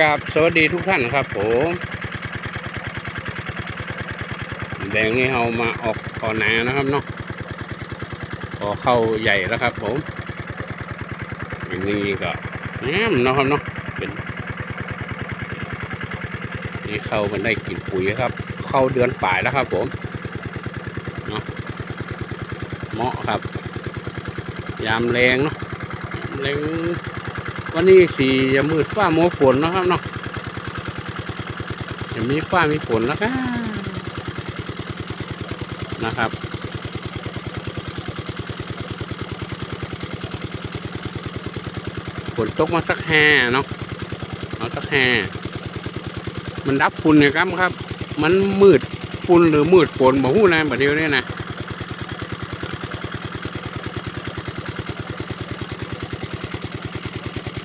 กับสวัสดีทุกท่านครับผมแดงนี่เรามาออกขอนานะครับเนาะขอเข้าใหญ่แล้วครับ ผมอันนี้ก็งามนะครับเนาะเป็นนี่เข้ามันได้กลินปุ๋ยครับ เข้าเดือนปลายแล้วครับ ผมเนาะเหมาะครับ ยามแรงเนาะแรง วันนี้สีจะมืดฟ้ามัวฝนนะครับเนาะจะมีฟ้ามีฝนแล้วก็นะครับฝนตกมาสักแห่เนาะเอาสักแห่มันดับฝุ่นเนี่ยครับครับ มันมืดฝุ่นหรือมืดฝนบ่ฮู้นะแบัดเดียวเนี่ยนะ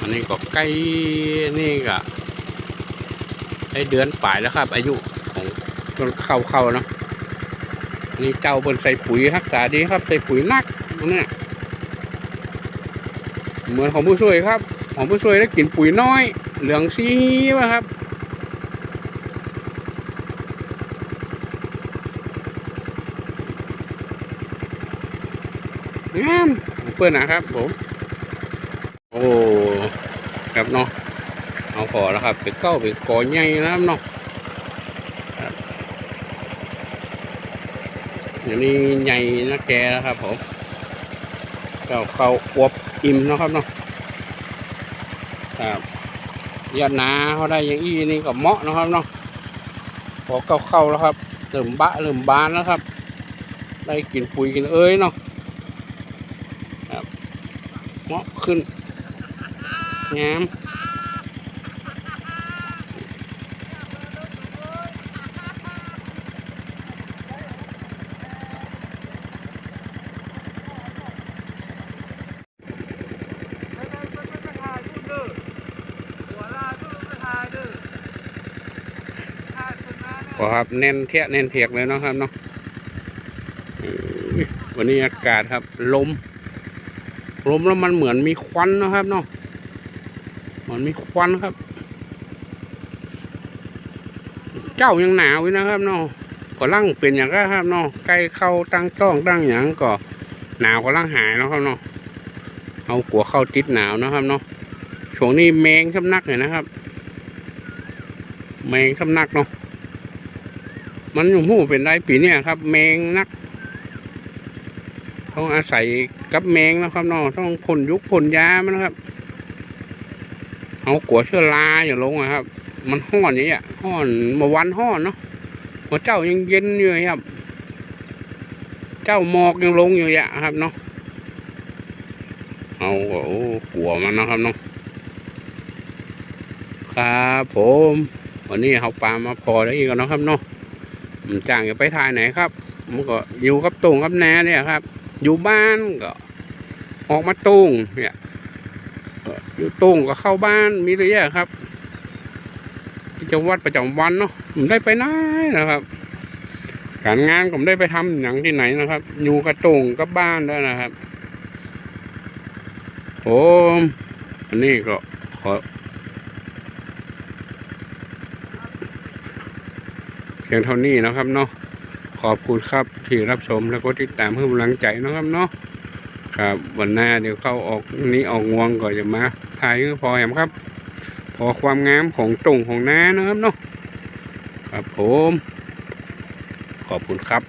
อันนี้ก็ใกล้นี่ก็ได้เดือนปลายแล้วครับ อายุของต้นเข้าเข้าเนาะนี่เจ้าบนใส่ปุ๋ยรักษาดีครับ ใส่ปุ๋ยนักเนี่ยเหมือนของผู้ช่วยครับ ของผู้ช่วยได้กลินปุ๋ยน้อย เหลืองซีวะครับงามเพื่อนนะครับผม ครับเนาะเอาขอแล้วครับไปเก้าไปกอใหญ่นะครับเนาะอย่างนี้ใหญ่นะแกแล้วครับผมเก้าเข้าอวบอิ่มนะครับเนาะครับยอดนาเขาได้อย่างอี้นี่ก็เหมาะนะครับเนาะพอเก้าเข้าแล้วครับเริ่มบะเริ่มบานแล้วครับ ได้กินปุ๋ยกินเอ้ยเนาะครับเหมาะขึ้น งามพอครับแน่นเทียแน่นเทียกเลยเนาะครับเนาะอืมวันนี้อากาศครับลมลมแล้วมันเหมือนมีควันนะครับเนาะ มือนมีควันครับ เจ้ายังหนาวอยู่นะครับเนาะก็ร่างเป็นอย่างก็ครับเนาะใกล้เข้าตั้งต้องตั้งอย่างก็หนาวก็ร่างหายแล้วครับเนาะเอากัวเข้าติดหนาวนะครับเนาะช่วงนี้แมงสำนักเลยนะครับ แมงสำนักเนาะมันอยู่หู้เป็นไรปีเนี่ยครับ แมงนักต้องอาศัยกับแมงนะครับเนาะต้องพ่นยุกพ่นยามันนะครับ เอากัวเชื้อราอย่าลงนะครับ มันห้อนอย่างเงี้ยห้อนเมื่อวันห้อนเนาะหัวเจ้ายังเย็นอยู่ครับ เจ้าหมอกยังลงอยู่อะครับเนาะเอาก็โอ้กลัวมันนะครับเนาะครับผมวันนี้เขาปลามาพอแล้วอีกแล้วนะครับเนาะมันจ้างจะไปถ่ายไหนครับมันก็อยู่กับตุงกับแหนเนี่ยครับ อยู่บ้านก็ ออกมาตุงเนี่ย อยู่ตุงก็เข้าบ้านมีระยะครับกิจวัตรประจำวันเนาะผมได้ไปไหนนะครับ การงานผมได้ไปทำอย่างที่ไหนนะครับ อยู่กับตุงกับบ้านด้วยนะครับผมอันนี้ก็ขอเพียงเท่านี้นะครับเนาะขอบคุณครับที่รับชมแล้วก็ติดตามเพื่อกำลังใจนะครับเนาะ ครับวันหน้าเดี๋ยวเข้าออกนี้ออกงวงก่อนจะมาถ่ายพอแหมครับ พอความงามของตุ่งของน้านะครับเนาะครับผม ขอบคุณครับ